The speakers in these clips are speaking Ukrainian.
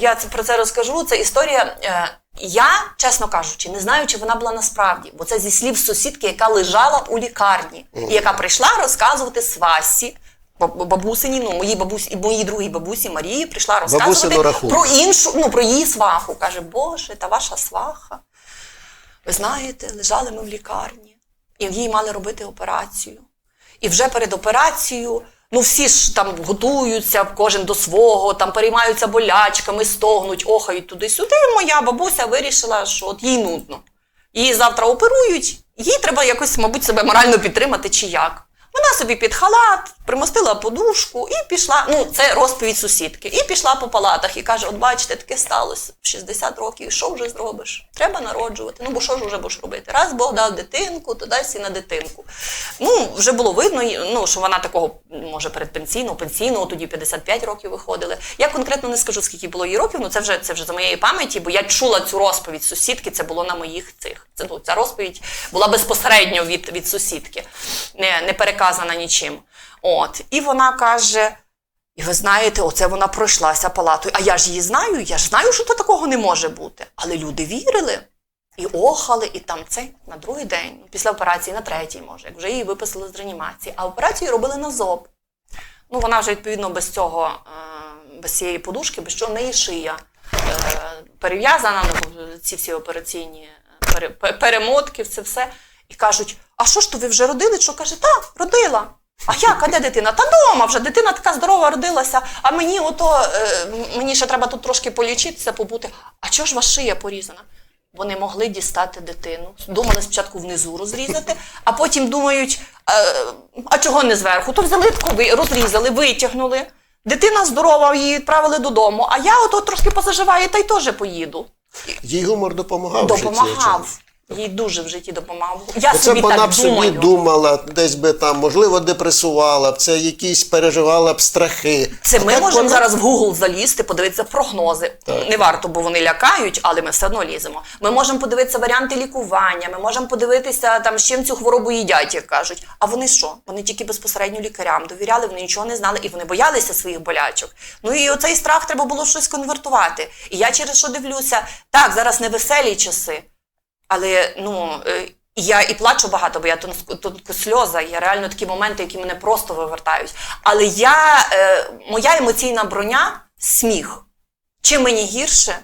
я це про це розкажу. Це історія. Е, я, чесно кажучи, не знаю, чи вона була насправді, бо це зі слів сусідки, яка лежала у лікарні, і яка прийшла розказувати свасі. Бабусині, ну моїй бабусі моїй другій бабусі Марії прийшла розказувати про іншу, ну про її сваху. Каже, Боже, та ваша сваха. Ви знаєте, лежали ми в лікарні, і їй мали робити операцію. І вже перед операцією, ну всі ж там готуються, кожен до свого, там переймаються болячками, стогнуть, охають туди-сюди. Моя бабуся вирішила, що от їй нудно. Її завтра оперують, їй треба якось, мабуть, себе морально підтримати чи як. Вона собі під халат, примостила подушку і пішла. Ну, це розповідь сусідки. І пішла по палатах і каже: От бачите, таке сталося в 60 років. Що вже зробиш? Треба народжувати. Ну бо що ж вже будеш робити? Раз Бог дав дитинку, то дай сі на дитинку. Ну, вже було видно, ну, що вона такого, може, передпенсійного, пенсійного, тоді 55 років виходили. Я конкретно не скажу, скільки було їй років, ну це вже це вже за моєї пам'яті, бо я чула цю розповідь сусідки, це було на моїх цих. Це ну, ця розповідь була безпосередньо від, від сусідки, не, не переказана нічим. От. І вона каже: і ви знаєте, оце вона пройшлася палатою. А я ж її знаю, я ж знаю, що то такого не може бути. Але люди вірили. І охали, і там це на другий день, після операції, на третій, може, як вже її виписали з реанімації. А операцію робили на зоб. Ну, вона вже відповідно без цього, е, без цієї подушки, без чого неї шия е, перев'язана, ну, ці всі операційні е, пере- пе- перемотки, це все. І кажуть: а що ж то ви вже родили? Що каже, так, родила. А як, а де дитина? Та дома вже дитина така здорова родилася, а мені ото е, мені ще треба тут трошки полічитися, побути. А чого ж ваша шия порізана? Вони могли дістати дитину. Думали спочатку внизу розрізати, а потім думають, е, а чого не зверху? То взяли таку, ви- розрізали, витягнули. Дитина здорова, її відправили додому, а я ото трошки позаживаю та й теж поїду. Їй гумор допомагав. в житті. Допомагав. Їй дуже в житті допомагав. Я Оце собі б вона так б собі думаю. думала, десь би там, можливо, депресувала б, це якісь переживала б страхи. Це А ми так можемо вона- зараз в Google залізти, подивитися прогнози. Так. Не варто, бо вони лякають, але ми все одно ліземо. Ми можемо подивитися варіанти лікування, ми можемо подивитися там, з чим цю хворобу їдять, як кажуть. А вони що? Вони тільки безпосередньо лікарям довіряли, вони нічого не знали і вони боялися своїх болячок. Ну і оцей страх треба було щось конвертувати. І я через що дивлюся, так, зараз не веселі часи. Але ну е, я і плачу багато, бо я тонко, тонко сльоза. Є реально такі моменти, які мене просто вивертають. Але я, е, моя емоційна броня сміх. Чим мені гірше,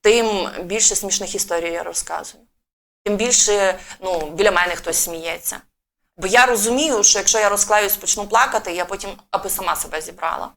тим більше смішних історій я розказую. Тим більше ну, біля мене хтось сміється. Бо я розумію, що якщо я розклаюсь, почну плакати, я потім аби сама себе зібрала.